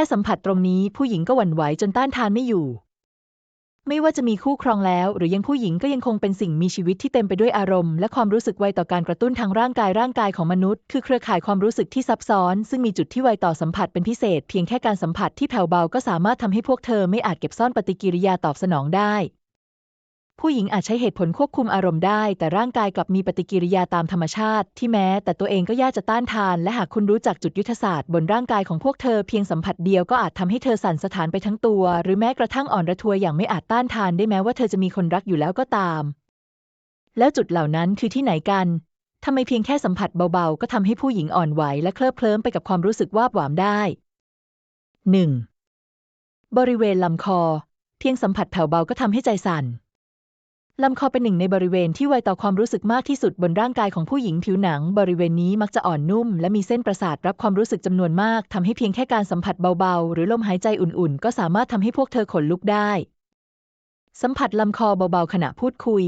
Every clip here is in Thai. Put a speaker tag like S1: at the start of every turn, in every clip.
S1: ค่สัมผัสตรงนี้ผู้หญิงก็หวั่นไหวจนต้านทานไม่อยู่ ไม่ว่าจะมีคู่ครองแล้ว หรือยังผู้หญิงก็ยังคงเป็นสิ่งมีชีวิตที่เต็มไปด้วยอารมณ์และความรู้สึกไวต่อการกระตุ้นทางร่างกายร่างกายของมนุษย์ คือเครือข่ายความรู้สึกที่ซับซ้อน ซึ่งมีจุดที่ไวต่อสัมผัสเป็นพิเศษ เพียงแค่การสัมผัสที่แผ่วเบาก็สามารถทำให้พวกเธอไม่อาจเก็บซ่อนปฏิกิริยาตอบสนองได้ ผู้หญิงอาจใช้เหตุผลควบคุมอารมณ์ได้ แต่ร่างกายกลับมีปฏิกิริยาตามธรรมชาติ ที่แม้ แต่ตัวเองก็ยากจะต้านทาน และหากคุณรู้จักจุดยุทธศาสตร์บนร่างกายของพวกเธอเพียงสัมผัสเดียวก็อาจทำให้เธอสั่นสะท้านไปทั้งตัว หรือแม้กระทั่งอ่อนระทวยอย่างไม่อาจต้านทานได้แม้ว่าเธอจะมีคนรักอยู่แล้วก็ตาม แล้วจุดเหล่านั้นคือที่ไหนกันทำไมเพียงแค่สัมผัสเบาๆ ก็ทำให้ผู้หญิงอ่อนไหวและเคลิบเคลิ้มไปกับความรู้สึกวาบหวามได้ 1. บริเวณลำคอ เพียงสัมผัสแผ่วเบาก็ทำให้ใจสั่น ลำคอเป็นหนึ่งในบริเวณที่ไวต่อความรู้สึกมากที่สุดบนร่างกายของผู้หญิงผิวหนัง บริเวณนี้มักจะอ่อนนุ่ม และมีเส้นประสาทรับความรู้สึกจำนวนมากทำให้เพียงแค่การสัมผัสเบาๆ หรือลมหายใจอุ่นๆ ก็สามารถทำให้พวกเธอขนลุกได้ สัมผัสลำคอเบาๆขณะพูดคุย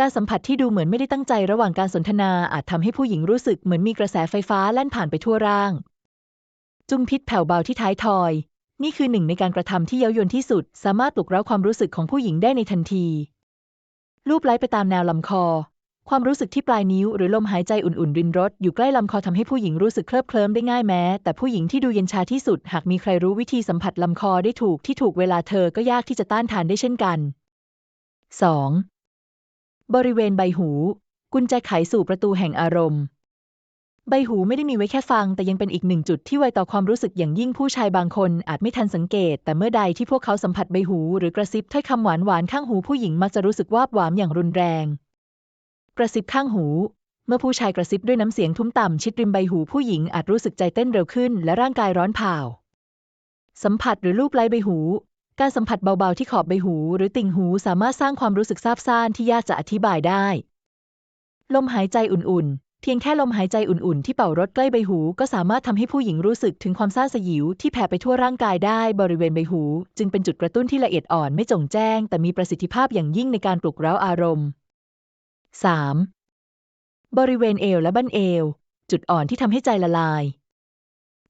S1: การสัมผัสที่ดูเหมือนไม่ได้ตั้งใจระหว่างการสนทนาอาจทำให้ผู้หญิงรู้สึกเหมือนมีกระแสไฟฟ้าแล่นผ่านไปทั่วร่าง จุ้มพิษแผ่วเบาที่ท้ายทอย นี่คือหนึ่งในการกระทำที่เย้ายวนที่สุด สามารถปลุกเร้าความรู้สึกของผู้หญิงได้ในทันที ลูบไล้ไปตามแนวลำคอ ความรู้สึกที่ปลายนิ้วหรือลมหายใจอุ่นๆรินรถอยู่ใกล้ลำคอทำให้ผู้หญิงรู้สึกเคลิบเคลิ้มได้ง่ายแม้ แต่ผู้หญิงที่ดูเย็นชาที่สุด หากมีใครรู้วิธีสัมผัสลำคอได้ถูกที่ถูกเวลาเธอก็ยากที่จะต้านทานได้เช่นกัน 2. บริเวณใบหู กุญแจไขสู่ประตูแห่งอารมณ์ ใบหูไม่ได้มีไว้แค่ฟัง แต่ยังเป็นอีกหนึ่งจุดที่ไวต่อความรู้สึกอย่างยิ่งผู้ชายบางคนอาจไม่ทันสังเกต แต่เมื่อใดที่พวกเขาสัมผัสใบหูหรือกระซิบถ้อยคำหวานหวานๆข้างหูผู้หญิงมักจะรู้สึกวาบหวามอย่างรุนแรง กระซิบข้างหู เมื่อผู้ชายกระซิบด้วยน้ำเสียงทุ้มต่ำชิดริมใบหูผู้หญิงอาจรู้สึกใจเต้นเร็วขึ้น และร่างกายร้อนเผาสัมผัสหรือลูบไล้ใบหู การสัมผัสเบาๆที่ขอบใบหู หรือติ่งหูสามารถสร้างความรู้สึกซาบซ่านที่ยากจะอธิบายได้ ลมหายใจอุ่นๆ เพียงแค่ลมหายใจอุ่นๆ ที่เป่ารถใกล้ใบหู ก็สามารถทำให้ผู้หญิงรู้สึกถึงความซ่าสยิวที่แผ่ไปทั่วร่างกายได้บริเวณใบหู จึงเป็นจุดกระตุ้นที่ละเอียดอ่อนไม่จงแจ้ง แต่มีประสิทธิภาพอย่างยิ่งในการปลุกเร้าอารมณ์ 3. บริเวณเอวและบั้นเอว จุดอ่อนที่ทำให้ใจละลาย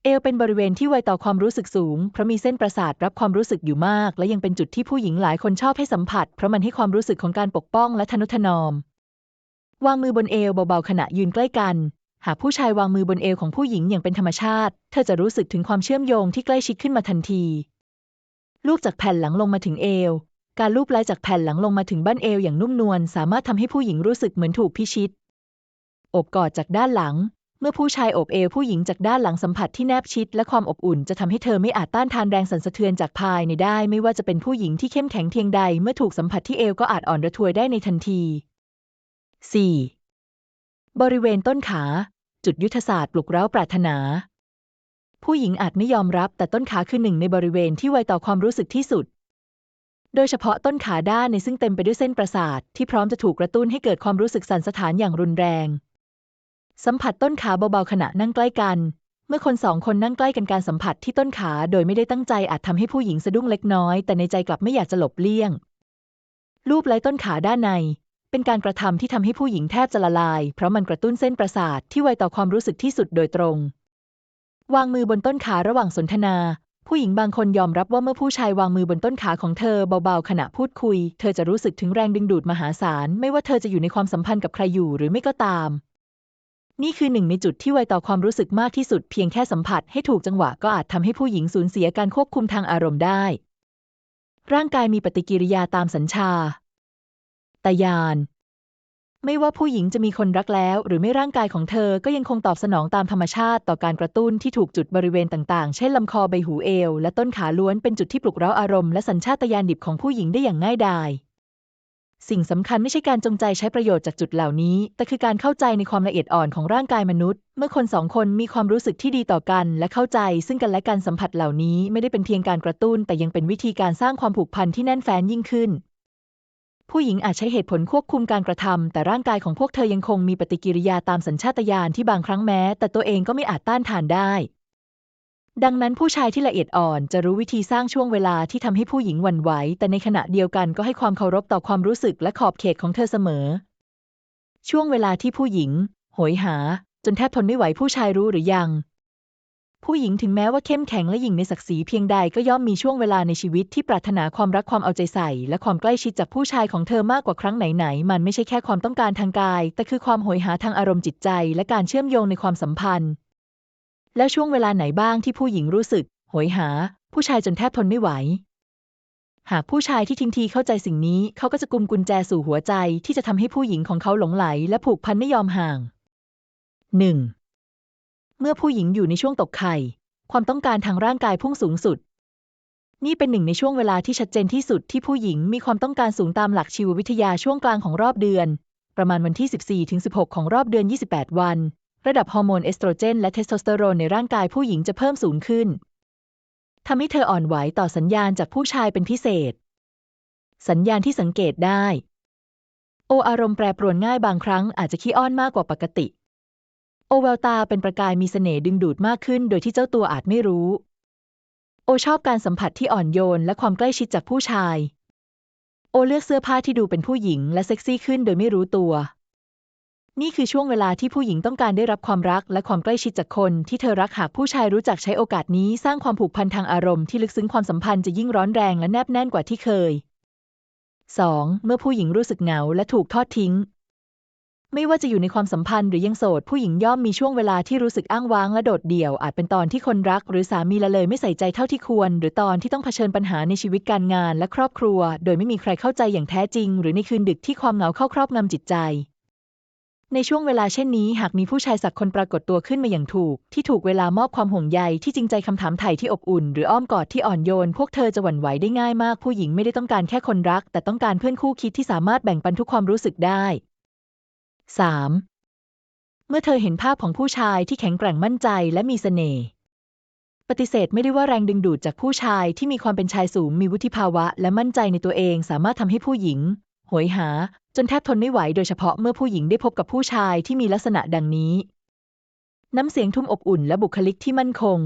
S1: เอวเป็นบริเวณที่ไวต่อความรู้สึกสูง เพราะมีเส้นประสาทรับความรู้สึกอยู่มาก และยังเป็นจุดที่ผู้หญิงหลายคนชอบให้สัมผัส เพราะมันให้ความรู้สึกของการปกป้องและทนุถนอม วางมือบนเอวเบาๆขณะยืนใกล้กัน หากผู้ชายวางมือบนเอวของผู้หญิงอย่างเป็นธรรมชาติ เธอจะรู้สึกถึงความเชื่อมโยงที่ใกล้ชิดขึ้นมาทันที ลูบจากแผ่นหลังลงมาถึงเอว การลูบไล้จากแผ่นหลังลงมาถึงบั้นเอวอย่างนุ่มนวลสามารถทำให้ผู้หญิงรู้สึกเหมือนถูกพิชิต อบกอดจากด้านหลัง เมื่อผู้ชายอบเอวผู้หญิงจากด้านหลังสัมผัสที่แนบชิด และความอบอุ่นจะทำให้เธอไม่อาจต้านทานแรงสั่นสะเทือนจากภายในได้ ไม่ว่าจะเป็นผู้หญิงที่เข้มแข็งเพียงใด เมื่อถูกสัมผัสที่เอวก็อาจอ่อนระทวยได้ในทันที 4. บริเวณต้นขา จุดยุทธศาสตร์ปลุกเร้าปรารถนา ผู้หญิงอาจไม่ยอมรับแต่ต้นขาคือหนึ่งในบริเวณที่ไวต่อความรู้สึกที่สุด โดยเฉพาะต้นขาด้านในซึ่งเต็มไปด้วยเส้นประสาทที่พร้อมจะถูกกระตุ้นให้เกิดความรู้สึกสั่นสะท้านอย่างรุนแรง สัมผัสต้นขาเบาๆขณะนั่งใกล้กัน เมื่อคนสองคนนั่งใกล้กันการสัมผัสที่ต้นขาโดยไม่ได้ตั้งใจอาจทำให้ผู้หญิงสะดุ้งเล็กน้อย แต่ในใจกลับไม่อยากจะหลบเลี่ยง ลูบไล้ต้นขาด้านใน เป็นการกระทำที่ทำให้ผู้หญิงแทบจะละลาย เพราะมันกระตุ้นเส้นประสาทที่ไวต่อความรู้สึกที่สุดโดยตรง วางมือบนต้นขาระหว่างสนทนา ผู้หญิงบางคนยอมรับว่าเมื่อผู้ชายวางมือบนต้นขาของเธอเบาๆขณะพูดคุย เธอจะรู้สึกถึงแรงดึงดูดมหาศาล ไม่ว่าเธอจะอยู่ในความสัมพันธ์กับใครอยู่หรือไม่ก็ตาม นี่คือหนึ่งในจุดที่ไวต่อความรู้สึกมากที่สุด เพียงแค่สัมผัสให้ถูกจังหวะก็อาจทำให้ผู้หญิงสูญเสียการควบคุมทางอารมณ์ได้ร่างกายมีปฏิกิริยาตามสัญชา ตญาณไม่ว่าผู้หญิงจะมีคนรักแล้ว หรือไม่ร่างกายของเธอก็ยังคงตอบสนองตามธรรมชาติต่อการกระตุ้นที่ถูกจุดบริเวณต่างๆ เช่นลำคอใบหูเอว และต้นขาล้วนเป็นจุดที่ปลุกเร้าอารมณ์และสัญชาตญาณดิบของผู้หญิงได้อย่างง่ายดายสิ่งสำคัญไม่ใช่การจงใจใช้ประโยชน์จากจุดเหล่านี้ แต่คือการเข้าใจในความละเอียดอ่อนของร่างกายมนุษย์ เมื่อคนสองคนมีความรู้สึกที่ดีต่อกัน และเข้าใจ ซึ่งกันและกันสัมผัสเหล่านี้ไม่ได้เป็นเพียงการกระตุ้น แต่ยังเป็นวิธีการสร้างความผูกพันที่แน่นแฟ้นยิ่งขึ้น ผู้หญิงอาจใช้เหตุผลควบคุมการกระทำแต่ร่างกายของพวกเธอยังคงมีปฏิกิริยาตามสัญชาตญาณที่บางครั้งแม้ แต่ตัวเองก็ไม่อาจต้านทานได้ ดังนั้นผู้ชายที่ละเอียดอ่อนจะรู้วิธีสร้างช่วงเวลาที่ทำให้ผู้หญิงหวั่นไหว แต่ในขณะเดียวกันก็ให้ความเคารพต่อความรู้สึกและขอบเขตของเธอเสมอ ช่วงเวลาที่ผู้หญิงโหยหา จนแทบทนไม่ไหวผู้ชายรู้หรือยัง ผู้หญิงถึงแม้ว่าเข้มแข็งและหยิ่งในศักดิ์ศรีเพียงใดก็ย่อมมีช่วงเวลาในชีวิตที่ปรารถนาความรักความเอาใจใส่ และความใกล้ชิดจากผู้ชายของเธอมากกว่าครั้งไหนๆมันไม่ใช่แค่ความต้องการทางกาย แต่คือความโหยหาทางอารมณ์จิตใจ และการเชื่อมโยงในความสัมพันธ์ แล้วช่วงเวลาไหนบ้างที่ผู้หญิงรู้สึกโหยหา ผู้ชายจนแทบทนไม่ไหว หากผู้ชายที่ทิ้งทีเข้าใจสิ่งนี้ เขาก็จะกุมกุญแจสู่หัวใจที่จะทำให้ผู้หญิงของเขาหลงไหล และผูกพันไม่ยอมห่าง 1. เมื่อผู้หญิงอยู่ในช่วงตกไข่ ความต้องการทางร่างกายพุ่งสูงสุด นี่เป็นหนึ่งในช่วงเวลาที่ชัดเจนที่สุดที่ผู้หญิงมีความต้องการสูงตามหลักชีววิทยาช่วงกลางของรอบเดือน ประมาณวันที่ 14-16 ของรอบเดือน 28 วัน ระดับฮอร์โมนเอสโตรเจน และเทสโทสเตอโรนในร่างกายผู้หญิงจะเพิ่มสูงขึ้นทำให้เธออ่อนไหวต่อสัญญาณจากผู้ชายเป็นพิเศษ สัญญาณที่สังเกตได้ โออารมณ์แปรปรวนง่ายบางครั้งอาจจะขี้อ้อนมากกว่าปกติ โอแววตาเป็นประกายมีเสน่ห์ดึงดูดมากขึ้น โดยที่เจ้าตัวอาจไม่รู้ โอชอบการสัมผัสที่อ่อนโยนและความใกล้ชิดจากผู้ชาย โอเลือกเสื้อผ้าที่ดูเป็นผู้หญิงและเซ็กซี่ขึ้นโดยไม่รู้ตัว นี่คือช่วงเวลาที่ผู้หญิงต้องการได้รับความรักและความใกล้ชิดจากคนที่เธอรักหากผู้ชายรู้จักใช้โอกาสนี้สร้างความผูกพันทางอารมณ์ที่ลึกซึ้งความสัมพันธ์จะยิ่งร้อนแรงและแนบแน่นกว่าที่เคย 2. เมื่อผู้หญิงรู้สึกเหงาและถูกทอดทิ้ง ไม่ว่าจะอยู่ในความสัมพันธ์หรือยังโสด ผู้หญิงย่อมมีช่วงเวลาที่รู้สึกอ้างว้างและโดดเดี่ยว อาจเป็นตอนที่คนรัก หรือสามีละเลยไม่ใส่ใจเท่าที่ควร หรือตอนที่ต้องเผชิญปัญหาในชีวิตการงานและครอบครัว โดยไม่มีใครเข้าใจอย่างแท้จริง หรือในคืนดึกที่ความเหงาเข้าครอบงำจิตใจในช่วงเวลาเช่นนี้หากมีผู้ชายสักคนปรากฏตัวขึ้นมาอย่างถูก ที่ถูกเวลามอบความห่วงใยที่จริงใจคำถามไถ่ที่อบอุ่น หรืออ้อมกอดที่อ่อนโยน พวกเธอจะหวั่นไหวได้ง่ายมากผู้หญิงไม่ได้ต้องการแค่คนรัก แต่ต้องการเพื่อนคู่คิดที่สามารถแบ่งปันทุกความรู้สึกได้ 3. เมื่อเธอเห็นภาพของผู้ชายที่แข็งแกร่งมั่นใจและมีเสน่ห์ ปฏิเสธไม่ได้ว่าแรงดึงดูดจากผู้ชายที่มีความเป็นชายสูงมีวุฒิภาวะ และมั่นใจในตัวเอง สามารถทำให้ผู้หญิงโหยหา จนแทบทนไม่ไหวโดยเฉพาะเมื่อผู้หญิงได้พบกับผู้ชายที่มีลักษณะดังนี้ น้ำเสียงทุ่มอบอุ่นและบุคลิกที่มั่นคง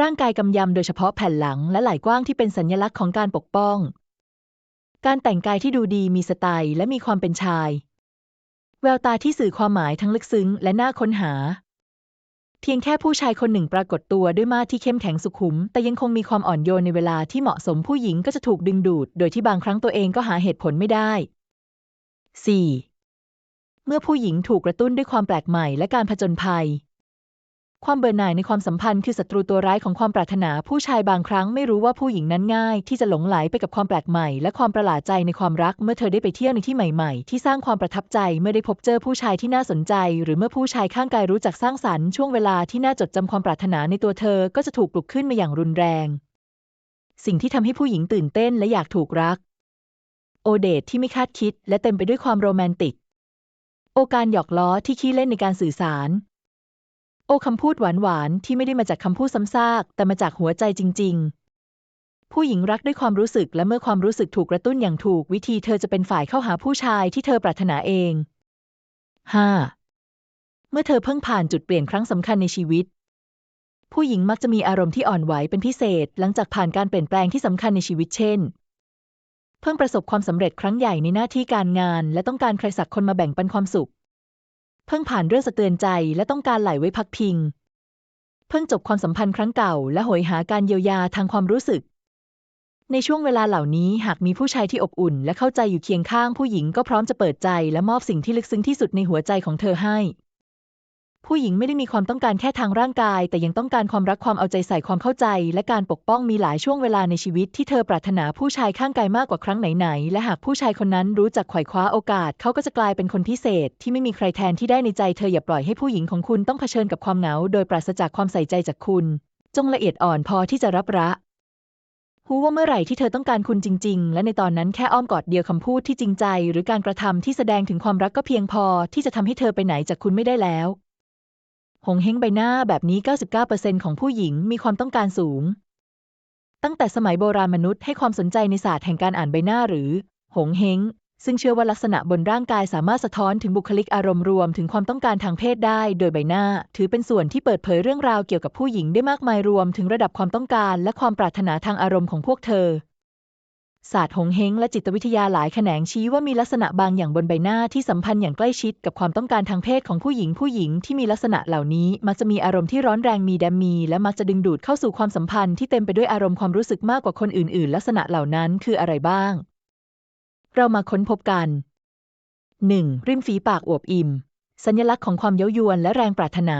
S1: ร่างกายกำยำโดยเฉพาะแผ่นหลังและไหล่กว้างที่เป็นสัญลักษณ์ของการปกป้อง การแต่งกายที่ดูดีมีสไตล์และมีความเป็นชาย แววตาที่สื่อความหมายทั้งลึกซึ้งและน่าค้นหา เพียงแค่ผู้ชายคนหนึ่งปรากฏตัวด้วยมาที่เข้มแข็งสุขุม แต่ยังคงมีความอ่อนโยนในเวลาที่เหมาะสมผู้หญิงก็จะถูกดึงดูด โดยที่บางครั้งตัวเองก็หาเหตุผลไม่ได้ 4. เมื่อผู้หญิงถูกกระตุ้นด้วยความแปลกใหม่และการผจญภัย ความเบื่อหน่ายในความสัมพันธ์คือศัตรูตัวร้ายของความปรารถนา ผู้ชายบางครั้งไม่รู้ว่าผู้หญิงนั้นง่าย ที่จะหลงไหลไปกับความแปลกใหม่ และความประหลาดใจในความรักเมื่อเธอได้ไปเที่ยวในที่ใหม่ๆ ที่สร้างความประทับใจเมื่อได้พบเจอผู้ชายที่น่าสนใจ หรือเมื่อผู้ชายข้างกายรู้จักสร้างสรรค์ช่วงเวลาที่น่าจดจำความปรารถนาในตัวเธอก็จะถูกปลุกขึ้นมาอย่างรุนแรง สิ่งที่ทำให้ผู้หญิงตื่นเต้นและอยากถูกรัก โอเดทที่ไม่คาดคิด และเต็มไปด้วยความโรแมนติก โอการหยอกล้อที่ขี้เล่นในการสื่อสาร โอคำพูดหวานๆที่ไม่ได้มาจากคำพูดซ้ำซากแต่มาจากหัวใจจริง ๆ ผู้หญิงรักด้วยความรู้สึกและเมื่อความรู้สึกถูกกระตุ้นอย่างถูกวิธีเธอจะเป็นฝ่ายเข้าหาผู้ชายที่เธอปรารถนาเอง 5. เมื่อเธอเพิ่งผ่านจุดเปลี่ยนครั้งสำคัญในชีวิต ผู้หญิงมักจะมีอารมณ์ที่อ่อนไหวเป็นพิเศษ หลังจากผ่านการเปลี่ยนแปลงที่สำคัญในชีวิตเช่น เพิ่งประสบความสำเร็จครั้งใหญ่ในหน้าที่การงาน และต้องการใครสักคนมาแบ่งปันความสุข เพิ่งผ่านเรื่องสะเตือนใจและต้องการไหลไว้พักพิง เพิ่งจบความสัมพันธ์ครั้งเก่า และหอยหาการเยียวยาทางความรู้สึก ในช่วงเวลาเหล่านี้หากมีผู้ชายที่อบอุ่น และเข้าใจอยู่เคียงข้างผู้หญิงก็พร้อมจะเปิดใจและมอบสิ่งที่ลึกซึ้งที่สุดในหัวใจของเธอให้ ผู้หญิงไม่ได้มีความต้องการแค่ทางร่างกาย แต่ยังต้องการความรักความเอาใจใส่ความเข้าใจ และการปกป้องมีหลายช่วงเวลาในชีวิตที่เธอปรารถนาผู้ชายข้างกายมากกว่าครั้งไหนๆและหากผู้ชายคนนั้นรู้จักไขว่คว้าโอกาส เขาก็จะกลายเป็นคนพิเศษ ที่ไม่มีใครแทนที่ได้ในใจเธออย่าปล่อยให้ผู้หญิงของคุณต้องเผชิญกับความเหงา โดยปราศจากความใส่ใจจากคุณ จงละเอียดอ่อนพอที่จะรับระรู้ว่าเมื่อไหร่ที่เธอต้องการคุณจริง ๆ และในตอนนั้นแค่อ้อมกอดเดียวคำพูดที่จริงใจ หรือการกระทำที่แสดงถึงความรักก็เพียงพอที่จะทำให้เธอไปไหนจากคุณไม่ได้แล้ว หงเฮงใบหน้าแบบนี้ 99%ของผู้หญิงมีความต้องการสูง ตั้งแต่สมัยโบราณมนุษย์ให้ความสนใจในศาสตร์แห่งการอ่านใบหน้าหรือ หงเฮงซึ่งเชื่อว่าลักษณะบนร่างกายสามารถสะท้อนถึงบุคลิกอารมณ์รวมถึงความต้องการทางเพศได้ โดยใบหน้า ถือเป็นส่วนที่เปิดเผยเรื่องราวเกี่ยวกับผู้หญิงได้มากมายรวมถึงระดับความต้องการและความปรารถนาทางอารมณ์ของพวกเธอ ศาสตร์หงเฮงและจิตวิทยาหลายแขนงชี้ว่ามีลักษณะบางอย่างบนใบหน้าที่สัมพันธ์อย่างใกล้ชิดกับความต้องการทางเพศของผู้หญิงผู้หญิงที่มีลักษณะเหล่านี้ มักจะมีอารมณ์ที่ร้อนแรงมีแดมมี และมักจะดึงดูดเข้าสู่ความสัมพันธ์ที่เต็มไปด้วยอารมณ์ความรู้สึกมากกว่าคนอื่น ๆ ลักษณะเหล่านั้นคืออะไรบ้าง เรามาค้นพบกัน 1. ริมฝีปากอวบอิ่ม สัญลักษณ์ของความเย้ายวนและแรงปรารถนา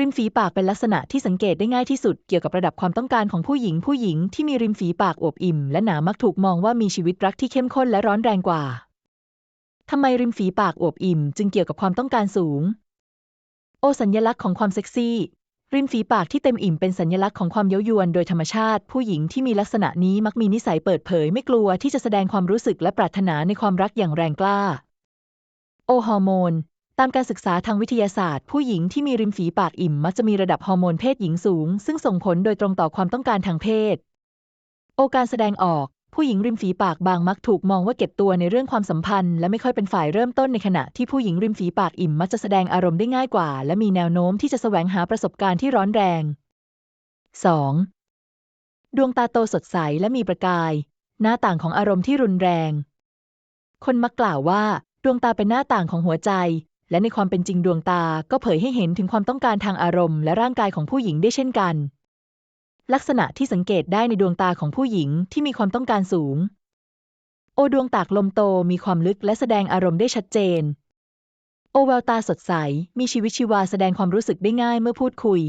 S1: ริมฝีปากเป็นลักษณะที่สังเกตได้ง่ายที่สุดเกี่ยวกับระดับความต้องการของผู้หญิงผู้หญิงที่มีริมฝีปากอวบอิ่มและหนามักถูกมองว่ามีชีวิตรักที่เข้มข้นและร้อนแรงกว่า ทำไมริมฝีปากอวบอิ่ม จึงเกี่ยวกับความต้องการสูง โอสัญลักษณ์ของความเซ็กซี่ ริมฝีปากที่เต็มอิ่มเป็นสัญลักษณ์ของความเย้ายวนโดยธรรมชาติ ผู้หญิงที่มีลักษณะนี้มักมีนิสัยเปิดเผย ไม่กลัวที่จะแสดงความรู้สึกและปรารถนาในความรักอย่างแรงกล้า โอฮอร์โมน ตามการศึกษาทางวิทยาศาสตร์ ผู้หญิงที่มีริมฝีปากอิ่มมักจะมีระดับฮอร์โมนเพศหญิงสูง ซึ่งส่งผลโดยตรงต่อความต้องการทางเพศ โอการแสดงออก ผู้หญิงริมฝีปากบางมักถูกมองว่าเก็บตัวในเรื่องความสัมพันธ์ และไม่ค่อยเป็นฝ่ายเริ่มต้นในขณะที่ผู้หญิงริมฝีปากอิ่มมักจะแสดงอารมณ์ได้ง่ายกว่า และมีแนวโน้มที่จะแสวงหาประสบการณ์ที่ร้อนแรง 2. ดวงตาโตสดใสและมีประกาย หน้าต่างของอารมณ์ที่รุนแรง คนมักกล่าวว่า ดวงตาเป็นหน้าต่างของหัวใจ และในความเป็นจริงดวงตาก็เผยให้เห็นถึงความต้องการทางอารมณ์และร่างกายของผู้หญิงได้เช่นกัน ลักษณะที่สังเกตได้ในดวงตาของผู้หญิงที่มีความต้องการสูง โอดวงตากลมโตมีความลึกและแสดงอารมณ์ได้ชัดเจน โอแววตาสดใส มีชีวิตชีวาแสดงความรู้สึกได้ง่ายเมื่อพูดคุย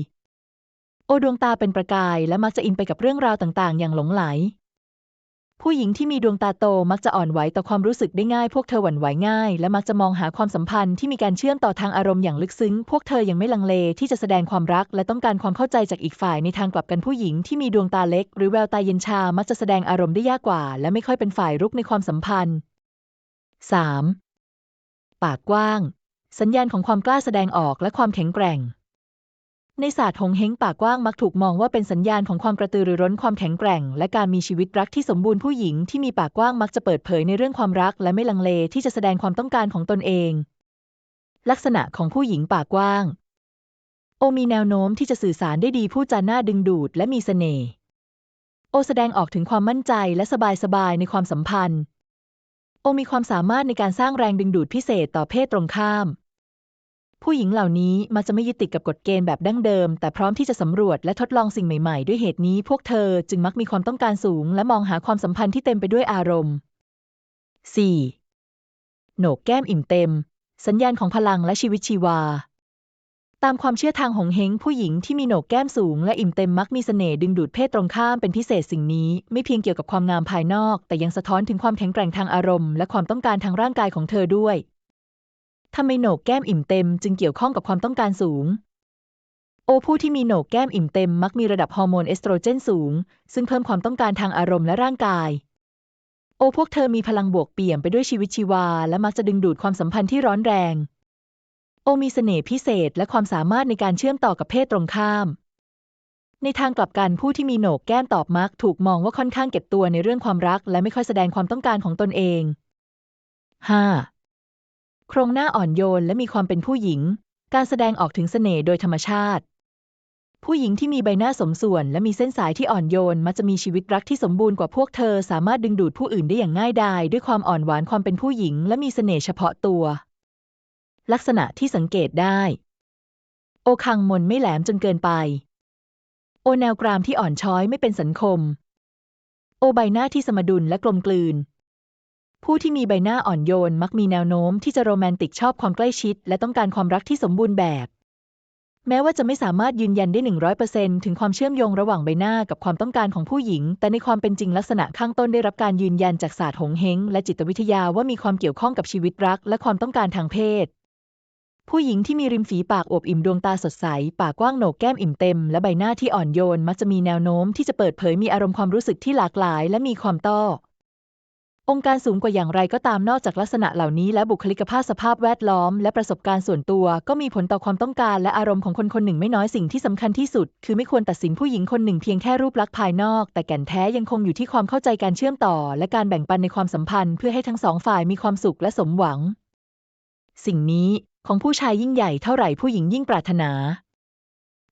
S1: โอดวงตาเป็นประกายและมักจะอินไปกับเรื่องราวต่างๆ อย่างหลงไหล ผู้หญิงที่มีดวงตาโตมักจะอ่อนไหวต่อความรู้สึกได้ง่าย พวกเธอหวั่นไหวง่าย และมักจะมองหาความสัมพันธ์ที่มีการเชื่อมต่อทางอารมณ์อย่างลึกซึ้ง พวกเธอยังไม่ลังเลที่จะแสดงความรัก และต้องการความเข้าใจจากอีกฝ่ายในทางกลับกันผู้หญิงที่มีดวงตาเล็ก หรือแววตาเย็นชา มักจะแสดงอารมณ์ได้ยากกว่า และไม่ค่อยเป็นฝ่ายรุกในความสัมพันธ์ 3. ปากกว้าง สัญญาณของความกล้าแสดงออกและความแข็งแกร่ง ในศาสตร์หงเฮงปากกว้างมักถูกมองว่าเป็นสัญญาณของความกระตือรือร้นความแข็งแกร่ง และการมีชีวิตรักที่สมบูรณ์ผู้หญิงที่มีปากกว้างมักจะเปิดเผยในเรื่องความรัก และไม่ลังเลที่จะแสดงความต้องการของตนเอง ลักษณะของผู้หญิงปากกว้าง โอมีแนวโน้มที่จะสื่อสารได้ดีพูดจาน่าดึงดูดและมีเสน่ห์โอแสดงออกถึงความมั่นใจและสบายๆในความสัมพันธ์ โอมีความสามารถในการสร้างแรงดึงดูดพิเศษต่อเพศตรงข้าม ผู้หญิงเหล่านี้มักจะไม่ยึดติดกับกฎเกณฑ์แบบดั้งเดิม แต่พร้อมที่จะสำรวจและทดลองสิ่งใหม่ๆ ด้วยเหตุนี้ พวกเธอจึงมักมีความต้องการสูง และมองหาความสัมพันธ์ที่เต็มไปด้วยอารมณ์ 4. โหนกแก้มอิ่มเต็ม สัญญาณของพลังและชีวิตชีวา ตามความเชื่อทางหงเฮงผู้หญิงที่มีโหนกแก้มสูงและอิ่มเต็มมักมีเสน่ห์ดึงดูดเพศตรงข้ามเป็นพิเศษสิ่งนี้ ไม่เพียงเกี่ยวกับความงามภายนอก แต่ยังสะท้อนถึงความแข็งแกร่งทางอารมณ์และความต้องการทางร่างกายของเธอด้วย ทำไมโหนกแก้มอิ่มเต็มจึงเกี่ยวข้องกับความต้องการสูง โอผู้ที่มีโหนกแก้มอิ่มเต็มมักมีระดับฮอร์โมนเอสโตรเจนสูง ซึ่งเพิ่มความต้องการทางอารมณ์และร่างกาย โอพวกเธอมีพลังบวกเปี่ยมไปด้วยชีวิตชีวา และมักจะดึงดูดความสัมพันธ์ที่ร้อนแรง โอมีเสน่ห์พิเศษและความสามารถในการเชื่อมต่อกับเพศตรงข้าม ในทางกลับกันผู้ที่มีโหนกแก้มตอบมักถูกมองว่าค่อนข้างเก็บตัวในเรื่องความรัก และไม่ค่อยแสดงความต้องการของตนเอง 5. โครงหน้าอ่อนโยนและมีความเป็นผู้หญิง การแสดงออกถึงเสน่ห์โดยธรรมชาติ ผู้หญิงที่มีใบหน้าสมส่วนและมีเส้นสายที่อ่อนโยนมักจะมีชีวิตรักที่สมบูรณ์กว่าพวกเธอ สามารถดึงดูดผู้อื่นได้อย่างง่ายดายด้วยความอ่อนหวานความเป็นผู้หญิง และมีเสน่ห์เฉพาะตัว ลักษณะที่สังเกตได้ โอคังมนไม่แหลมจนเกินไป โอแนวกรามที่อ่อนช้อยไม่เป็นสันคม โอใบหน้าที่สมดุลและกลมกลืน ผู้ที่มีใบหน้าอ่อนโยนมักมีแนวโน้มที่จะโรแมนติกชอบความใกล้ชิด และต้องการความรักที่สมบูรณ์แบบ แม้ว่าจะไม่สามารถยืนยันได้ 100%ถึงความเชื่อมโยงระหว่างใบหน้ากับความต้องการของผู้หญิง แต่ในความเป็นจริงลักษณะข้างต้นได้รับการยืนยันจากศาสตร์หงเฮงและจิตวิทยาว่ามีความเกี่ยวข้องกับชีวิตรัก และความต้องการทางเพศ ผู้หญิงที่มีริมฝีปากอวบอิ่มดวงตาสดใส ปากกว้างโหนกแก้มอิ่มเต็ม และใบหน้าที่อ่อนโยนมักจะมีแนวโน้มที่จะเปิดเผยมีอารมณ์ความรู้สึกที่หลากหลาย และมีความต้อ องค์การสูงกว่าอย่างไรก็ตามนอกจากลักษณะเหล่านี้และบุคลิกภาพสภาพแวดล้อม และประสบการณ์ส่วนตัว ก็มีผลต่อความต้องการและอารมณ์ของคนคนหนึ่งไม่น้อยสิ่งที่สำคัญที่สุด คือไม่ควรตัดสินผู้หญิงคนหนึ่งเพียงแค่รูปลักษณ์ภายนอก แต่แก่นแท้ยังคงอยู่ที่ความเข้าใจการเชื่อมต่อ และการแบ่งปันในความสัมพันธ์ เพื่อให้ทั้งสองฝ่ายมีความสุขและสมหวัง สิ่งนี้ของผู้ชายยิ่งใหญ่เท่าไหร่ผู้หญิงยิ่งปรารถนา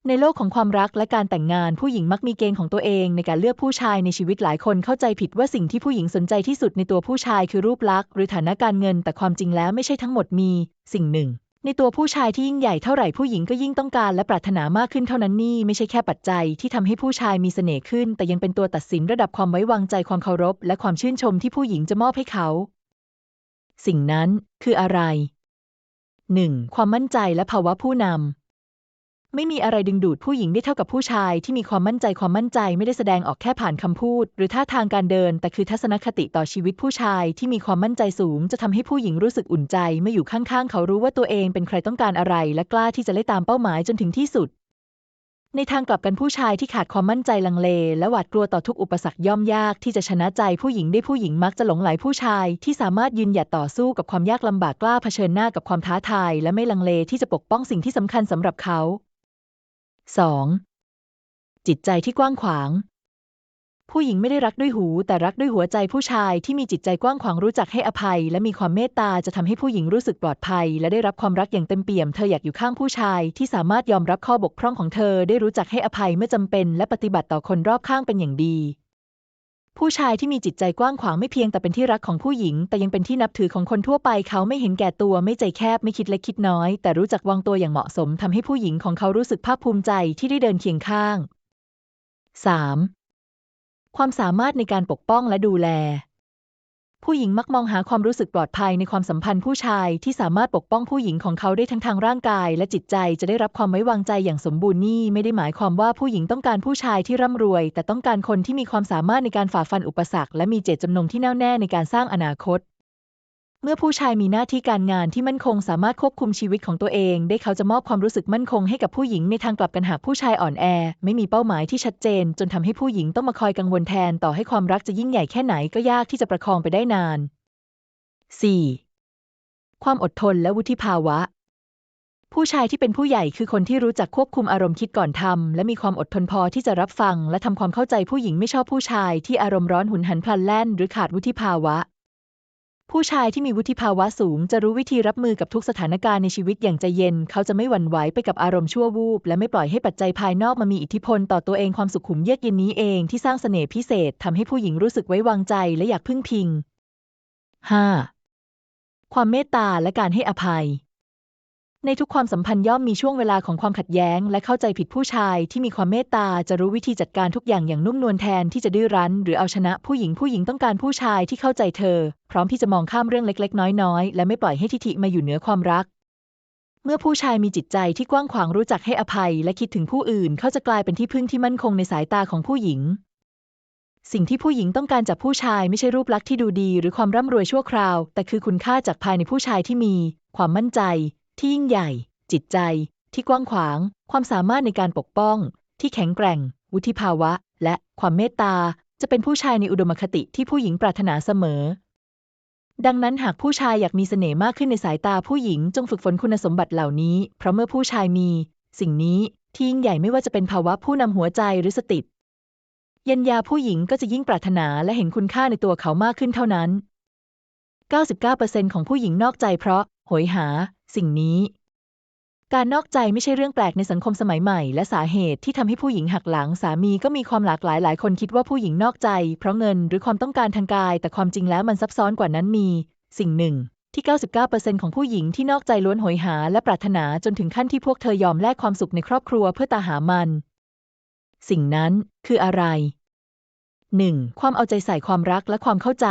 S1: ในโลกของความรักและการแต่งงานผู้หญิงมักมีเกณฑ์ของตัวเองในการเลือกผู้ชายในชีวิตหลายคนเข้าใจผิดว่าสิ่งที่ผู้หญิงสนใจที่สุดในตัวผู้ชายคือรูปลักษณ์หรือฐานะการเงิน แต่ความจริงแล้วไม่ใช่ทั้งหมดมีสิ่งหนึ่ง ในตัวผู้ชายที่ยิ่งใหญ่เท่าไหร่ผู้หญิงก็ยิ่งต้องการและปรารถนามากขึ้นเท่านั้นนี่ไม่ใช่แค่ปัจจัยที่ทำให้ผู้ชายมีเสน่ห์ขึ้น แต่ยังเป็นตัวตัดสินระดับความไว้วางใจความเคารพ และความชื่นชมที่ผู้หญิงจะมอบให้เขา สิ่งนั้นคืออะไร 1. ความมั่นใจและภาวะผู้นำ ไม่มีอะไรดึงดูดผู้หญิงได้เท่ากับผู้ชายที่มีความมั่นใจความมั่นใจไม่ได้แสดงออกแค่ผ่านคำพูด หรือท่าทางการเดิน แต่คือทัศนคติต่อชีวิตผู้ชายที่มีความมั่นใจสูง จะทำให้ผู้หญิงรู้สึกอุ่นใจเมื่ออยู่ข้างๆ เขารู้ว่าตัวเองเป็นใครต้องการอะไร และกล้าที่จะไล่ตามเป้าหมายจนถึงที่สุด ในทางกลับกันผู้ชายที่ขาดความมั่นใจลังเล และหวาดกลัวต่อทุกอุปสรรคย่อมยากที่จะชนะใจผู้หญิงได้ผู้หญิงมักจะหลงไหลผู้ชาย ที่สามารถยืนหยัดต่อสู้กับความยากลำบากกล้าเผชิญหน้ากับความท้าทาย และไม่ลังเลที่จะปกป้องสิ่งที่สำคัญสำหรับเขา 2. จิตใจที่กว้างขวาง ผู้หญิงไม่ได้รักด้วยหู แต่รักด้วยหัวใจผู้ชายที่มีจิตใจกว้างขวางรู้จักให้อภัย และมีความเมตตาจะทำให้ผู้หญิงรู้สึกปลอดภัย และได้รับความรักอย่างเต็มเปี่ยม เธออยากอยู่ข้างผู้ชายที่สามารถยอมรับข้อบกพร่องของเธอได้รู้จักให้อภัยเมื่อจำเป็น และปฏิบัติต่อคนรอบข้างเป็นอย่างดี ผู้ชายที่มีจิตใจกว้างขวางไม่เพียงแต่เป็นที่รักของผู้หญิง แต่ยังเป็นที่นับถือของคนทั่วไป เขาไม่เห็นแก่ตัวไม่ใจแคบไม่คิดเล็กคิดน้อย แต่รู้จักวางตัวอย่างเหมาะสมทำให้ผู้หญิงของเขารู้สึกภาคภูมิใจที่ได้เดินเคียงข้าง 3. ความสามารถในการปกป้องและดูแล ผู้หญิงมักมองหาความรู้สึกปลอดภัยในความสัมพันธ์ผู้ชายที่สามารถปกป้องผู้หญิงของเขาได้ทั้งทางร่างกาย และจิตใจจะได้รับความไว้วางใจอย่างสมบูรณ์นี่ไม่ได้หมายความว่าผู้หญิงต้องการผู้ชายที่ร่ำรวย แต่ต้องการคนที่มีความสามารถในการฝ่าฟันอุปสรรคและมีเจตจำนงที่แน่วแน่ในการสร้างอนาคต เมื่อผู้ชายมีหน้าที่การงานที่มั่นคงสามารถควบคุมชีวิตของตัวเอง ได้เขาจะมอบความรู้สึกมั่นคงให้กับผู้หญิงในทางกลับกันหากผู้ชายอ่อนแอ ไม่มีเป้าหมายที่ชัดเจน จนทำให้ผู้หญิงต้องมาคอยกังวลแทนต่อให้ความรักจะยิ่งใหญ่แค่ไหนก็ยากที่จะประคองไปได้นาน 4. ความอดทนและวุฒิภาวะ ผู้ชายที่เป็นผู้ใหญ่คือคนที่รู้จักควบคุมอารมณ์คิดก่อนทำและมีความอดทนพอที่จะรับฟัง และทำความเข้าใจผู้หญิงไม่ชอบผู้ชายที่อารมณ์ร้อนหุนหันพลันแล่น หรือขาดวุฒิภาวะ ผู้ชายที่มีวุฒิภาวะสูง จะรู้วิธีรับมือกับทุกสถานการณ์ในชีวิตอย่างใจเย็น เขาจะไม่หวั่นไหวไปกับอารมณ์ชั่ววูบ และไม่ปล่อยให้ปัจจัยภายนอกมามีอิทธิพลต่อตัวเองความสุขุมเยือกเย็นนี้เองที่สร้างเสน่ห์พิเศษทำให้ผู้หญิงรู้สึกไว้วางใจและอยากพึ่งพิง 5. ความเมตตาและการให้อภัย ในทุกความสัมพันธ์ย่อมมีช่วงเวลาของความขัดแย้ง และเข้าใจผิดผู้ชายที่มีความเมตตาจะรู้วิธีจัดการทุกอย่างอย่างนุ่มนวลแทนที่จะดื้อรั้น หรือเอาชนะผู้หญิงผู้หญิงต้องการผู้ชายที่เข้าใจเธอ พร้อมที่จะมองข้ามเรื่องเล็ก ๆ น้อยๆ และไม่ปล่อยให้ทิฐิมาอยู่เหนือความรัก เมื่อผู้ชายมีจิตใจที่กว้างขวางรู้จักให้อภัย และคิดถึงผู้อื่นเขาจะกลายเป็นที่พึ่งที่มั่นคงในสายตาของผู้หญิงสิ่งที่ผู้หญิงต้องการจากผู้ชายไม่ใช่รูปลักษณ์ที่ดูดี หรือความร่ำรวยชั่วคราว แต่คือคุณค่าจากภายในผู้ชายที่มี ความมั่นใจ ที่ยิ่งใหญ่ จิตใจ ที่กว้างขวาง ความสามารถในการปกป้อง ที่แข็งแกร่ง วุฒิภาวะ และความเมตตา จะเป็นผู้ชายในอุดมคติที่ผู้หญิงปรารถนาเสมอ ดังนั้นหากผู้ชายอยากมีเสน่ห์มากขึ้นในสายตาผู้หญิงจงฝึกฝนคุณสมบัติเหล่านี้ เพราะเมื่อผู้ชายมี สิ่งนี้ที่ยิ่งใหญ่ไม่ว่าจะเป็นภาวะผู้นำหัวใจหรือสติยัญญาผู้หญิงก็จะยิ่งปรารถนาและเห็นคุณค่าในตัวเขามากขึ้นเท่านั้น 99%ของผู้หญิงนอกใจเพราะ โหยหา สิ่งนี้ การนอกใจไม่ใช่เรื่องแปลกในสังคมสมัยใหม่ และสาเหตุที่ทำให้ผู้หญิงหักหลังสามีก็มีความหลากหลายหลายคนคิดว่าผู้หญิงนอกใจ เพราะเงินหรือความต้องการทางกาย แต่ความจริงแล้วมันซับซ้อนกว่านั้นมี สิ่งหนึ่งที่ 99%ของผู้หญิงที่นอกใจล้วนโหยหา และปรารถนาจนถึงขั้นที่พวกเธอยอมแลกความสุขในครอบครัวเพื่อตาหามัน สิ่งนั้นคืออะไร 1. ความเอาใจใส่ความรักและความเข้าใจ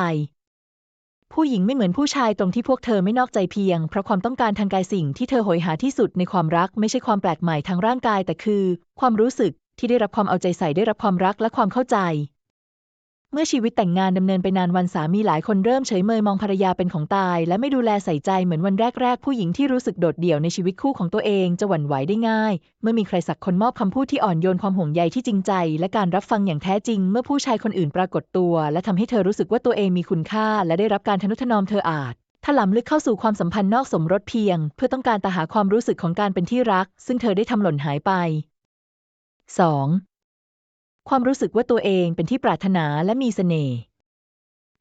S1: ผู้หญิงไม่เหมือนผู้ชายตรงที่พวกเธอไม่นอกใจเพียง เพราะความต้องการทางกายสิ่งที่เธอหอยหาที่สุดในความรักไม่ใช่ความแปลกใหม่ทางร่างกายแต่คือ ความรู้สึกที่ได้รับความเอาใจใส่ได้รับความรักและความเข้าใจ เมื่อชีวิตแต่งงานดำเนินไปนานวันสามีหลายคนเริ่มเฉยเมยมองภรรยาเป็นของตาย และไม่ดูแลใส่ใจเหมือนวันแรก ๆ ผู้หญิงที่รู้สึกโดดเดี่ยวในชีวิตคู่ของตัวเองจะหวั่นไหวได้ง่าย เมื่อมีใครสักคนมอบคำพูดที่อ่อนโยนความห่วงใยที่จริงใจ และการรับฟังอย่างแท้จริง เมื่อผู้ชายคนอื่นปรากฏตัว และทำให้เธอรู้สึกว่าตัวเองมีคุณค่า และได้รับการทนุถนอมเธออาจถลำลึกเข้าสู่ความสัมพันธ์นอกสมรสเพียง เพื่อต้องการตาหาความรู้สึกของการเป็นที่รัก ซึ่งเธอได้ทำหล่นหายไป 2. ความรู้สึกว่าตัวเองเป็นที่ปรารถนาและมีเสน่ห์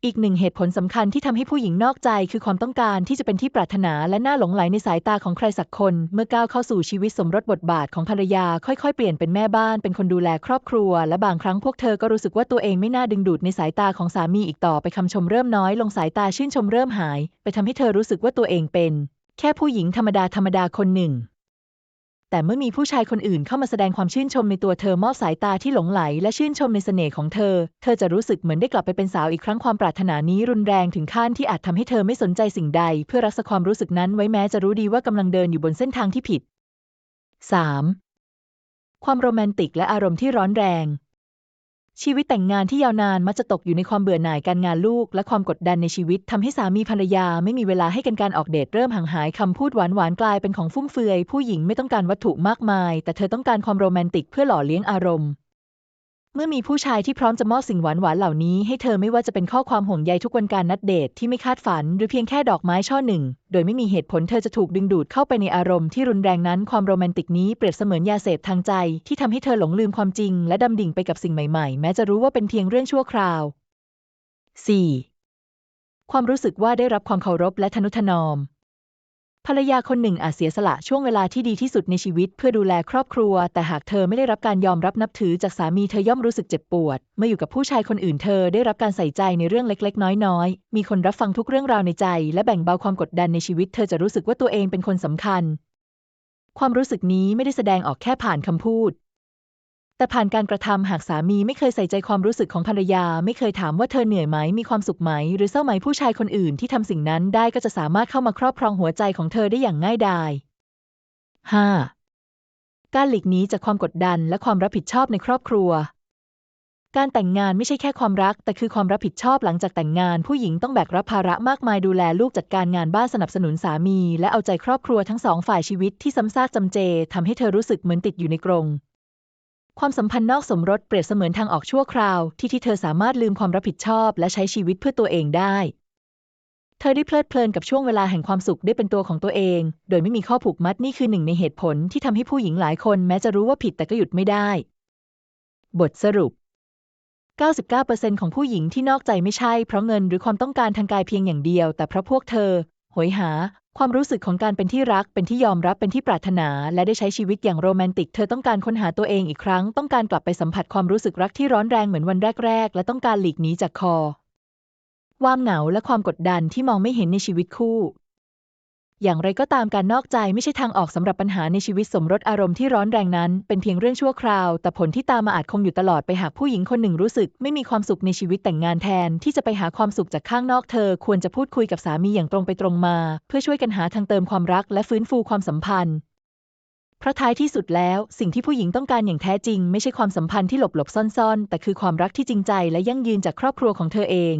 S1: อีกหนึ่งเหตุผลสำคัญที่ทำให้ผู้หญิงนอกใจคือความต้องการที่จะเป็นที่ปรารถนาและน่าหลงใหลในสายตาของใครสักคน เมื่อก้าวเข้าสู่ชีวิตสมรสบทบาทของภรรยา ค่อยๆ เปลี่ยนเป็นแม่บ้านเป็นคนดูแลครอบครัว และบางครั้งพวกเธอก็รู้สึกว่าตัวเองไม่น่าดึงดูดในสายตาของสามีอีกต่อไปคำชมเริ่มน้อยลงสายตาชื่นชมเริ่มหาย ไปทำให้เธอรู้สึกว่าตัวเองเป็น แค่ผู้หญิงธรรมดาธรรมดาคนหนึ่ง แต่เมื่อมีผู้ชายคนอื่นเข้ามาแสดงความชื่นชมในตัวเธอมอบสายตาที่หลงไหลและชื่นชมในเสน่ห์ของเธอ เธอจะรู้สึกเหมือนได้กลับไปเป็นสาวอีกครั้งความปรารถนานี้รุนแรงถึงขั้นที่อาจทำให้เธอไม่สนใจสิ่งใด เพื่อรักษาความรู้สึกนั้นไว้แม้จะรู้ดีว่ากำลังเดินอยู่บนเส้นทางที่ผิด 3. ความโรแมนติกและอารมณ์ที่ร้อนแรง ชีวิตแต่งงานที่ยาวนานมักจะตกอยู่ในความเบื่อหน่ายการงานลูก และความกดดันในชีวิตทำให้สามีภรรยาไม่มีเวลาให้กันการออกเดทเริ่มห่างหายคำพูดหวานหวานกลายเป็นของฟุ่มเฟือย ผู้หญิงไม่ต้องการวัตถุมากมาย แต่เธอต้องการความโรแมนติกเพื่อหล่อเลี้ยงอารมณ์ เมื่อมีผู้ชายที่พร้อมจะมอบสิ่งหวานหวานๆเหล่านี้ให้เธอไม่ว่าจะเป็นข้อความห่วงใยทุกวันการนัดเดทที่ไม่คาดฝัน หรือเพียงแค่ดอกไม้ช่อหนึ่ง โดยไม่มีเหตุผลเธอจะถูกดึงดูดเข้าไปในอารมณ์ที่รุนแรงนั้นความโรแมนติกนี้เปรียบเสมือนยาเสพทางใจ ที่ทำให้เธอหลงลืมความจริง และดำดิ่งไปกับสิ่งใหม่ๆ แม้จะรู้ว่าเป็นเพียงเรื่องชั่วคราว 4. ความรู้สึกว่าได้รับความเคารพและทนุถนอม ภรรยาคนหนึ่งอาจเสียสละช่วงเวลาที่ดีที่สุดในชีวิต เพื่อดูแลครอบครัว แต่หากเธอไม่ได้รับการยอมรับนับถือจากสามีเธอย่อมรู้สึกเจ็บปวด เมื่ออยู่กับผู้ชายคนอื่นเธอได้รับการใส่ใจในเรื่องเล็ก ๆ น้อย ๆ มีคนรับฟังทุกเรื่องราวในใจ และแบ่งเบาความกดดันในชีวิต เธอจะรู้สึกว่าตัวเองเป็นคนสำคัญ ความรู้สึกนี้ไม่ได้แสดงออกแค่ผ่านคำพูด แต่ผ่านการกระทำหากสามีไม่เคยใส่ใจความรู้สึกของภรรยา ไม่เคยถามว่าเธอเหนื่อยไหมมีความสุขไหม หรือเศร้าไหมผู้ชายคนอื่นที่ทำสิ่งนั้นได้ก็จะสามารถเข้ามาครอบครองหัวใจของเธอได้อย่างง่ายดาย 5. การหลีกหนีจากความกดดันและความรับผิดชอบในครอบครัว การแต่งงานไม่ใช่แค่ความรัก แต่คือความรับผิดชอบหลังจากแต่งงาน ผู้หญิงต้องแบกรับภาระมากมายดูแลลูกจัดการงานบ้านสนับสนุนสามี และเอาใจครอบครัวทั้งสองฝ่ายชีวิตที่ซ้ำซากจำเจทำให้เธอรู้สึกเหมือนติดอยู่ในกรง ความสัมพันธ์นอกสมรสเปรียบเสมือนทางออกชั่วคราวที่ที่เธอสามารถลืมความรับผิดชอบและใช้ชีวิตเพื่อตัวเองได้ เธอได้เพลิดเพลินกับช่วงเวลาแห่งความสุขได้เป็นตัวของตัวเอง โดยไม่มีข้อผูกมัดนี่คือหนึ่งในเหตุผลที่ทำให้ผู้หญิงหลายคนแม้จะรู้ว่าผิดแต่ก็หยุดไม่ได้ บทสรุป 99%ของผู้หญิงที่นอกใจไม่ใช่เพราะเงินหรือความต้องการทางกายเพียงอย่างเดียว แต่เพราะพวกเธอ หยหา ความรู้สึกของการเป็นที่รัก เป็นที่ยอมรับ เป็นที่ปรารถนา และได้ใช้ชีวิตอย่างโรแมนติก เธอต้องการค้นหาตัวเองอีกครั้ง ต้องการกลับไปสัมผัสความรู้สึกรักที่ร้อนแรงเหมือนวันแรก ๆ และต้องการหลีกหนีจากคอ ความเหงาและความกดดันที่มองไม่เห็นในชีวิตคู่ อย่างไรก็ตามการนอกใจไม่ใช่ทางออกสำหรับปัญหาในชีวิตสมรสอารมณ์ที่ร้อนแรงนั้น เป็นเพียงเรื่องชั่วคราว แต่ผลที่ตามมาอาจคงอยู่ตลอดไปหากผู้หญิงคนหนึ่งรู้สึก ไม่มีความสุขในชีวิตแต่งงานแทน ที่จะไปหาความสุขจากข้างนอกเธอ ควรจะพูดคุยกับสามีอย่างตรงไปตรงมา เพื่อช่วยกันหาทางเติมความรักและฟื้นฟูความสัมพันธ์เพราะท้ายที่สุดแล้ว สิ่งที่ผู้หญิงต้องการอย่างแท้จริง ไม่ใช่ความสัมพันธ์ที่หลบหลบซ่อนๆ แต่คือความรักที่จริงใจและยั่งยืนจากครอบครัวของเธอเอง